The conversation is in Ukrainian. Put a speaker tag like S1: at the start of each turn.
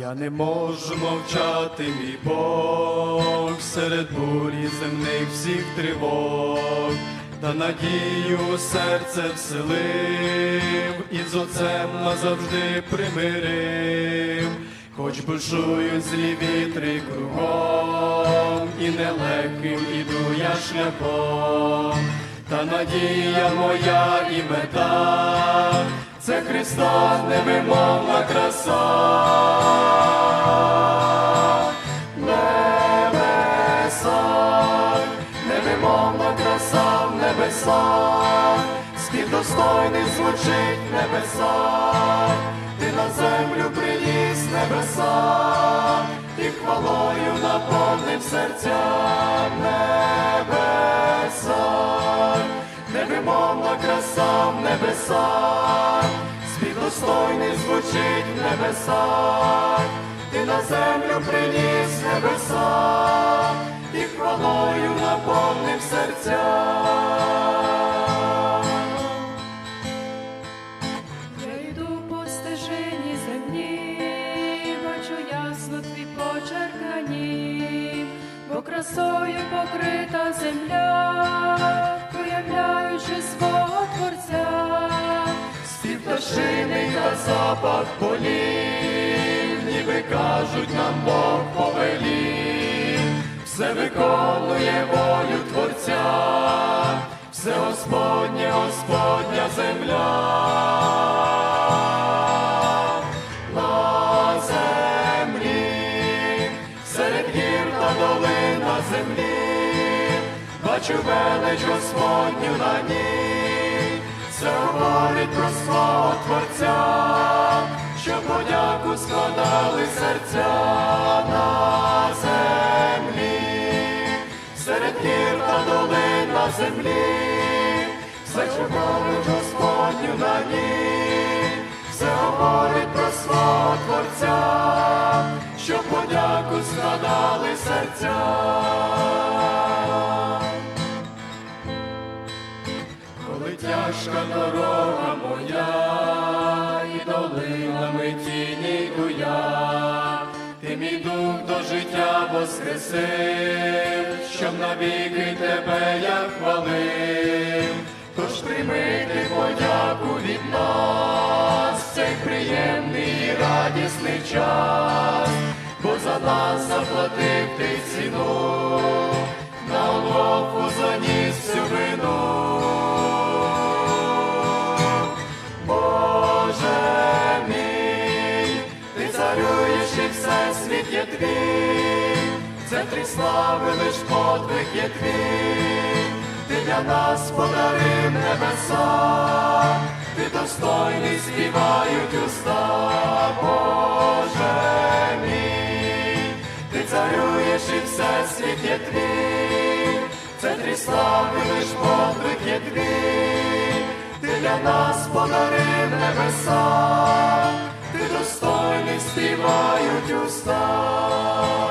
S1: Я не можу мовчати, мій Бог, серед бурі земних всіх тривог, та надію у серце вселив, і з отцем назавжди примирив, хоч бушують злі вітри кругом, і нелегким іду я шляхом, та надія моя і мета. Це Христа невимовна краса, небесах, спів достойний звучить в небесах, ти на землю приніс небеса, і хвалою наповнив серця небеса, невимовна краса в небесах, спів достойний звучить в небесах, ти на землю приніс небеса, і хвалою наповнив серця.
S2: Покрита земля, проявляючи свого творця.
S1: Спів пташиний та запах полів, ніби кажуть нам Бог повелів, все виконує волю Творця, все Господнє, Господня земля. Землі, серед гір та землі, бачу велич Господню на ній, все говорить про свого Творця, що подяку складали серця на землі, серед гір та долин на землі, все говорить Господню на ній, все говорить про свого Творця, що подяку складали серця. Тяжка дорога моя, і долинами тіні йду я, ти мій дух до життя воскресив, щоб навіки тебе я хвалив, тож прийми ти подяку від нас, цей приємний і радісний час, бо за нас заплатив ти ціну, на Голгофу заніс всю вину. Царюєш і все світ є твій, в центрі слави лиш подвиг є твій, ти для нас подарив небеса, ти достойний співають уста, Боже мій, ти царюєш і все світ є твій, в центрі слави лиш подвиг є твій, ти для нас подарив небеса, ти достойний співають уста.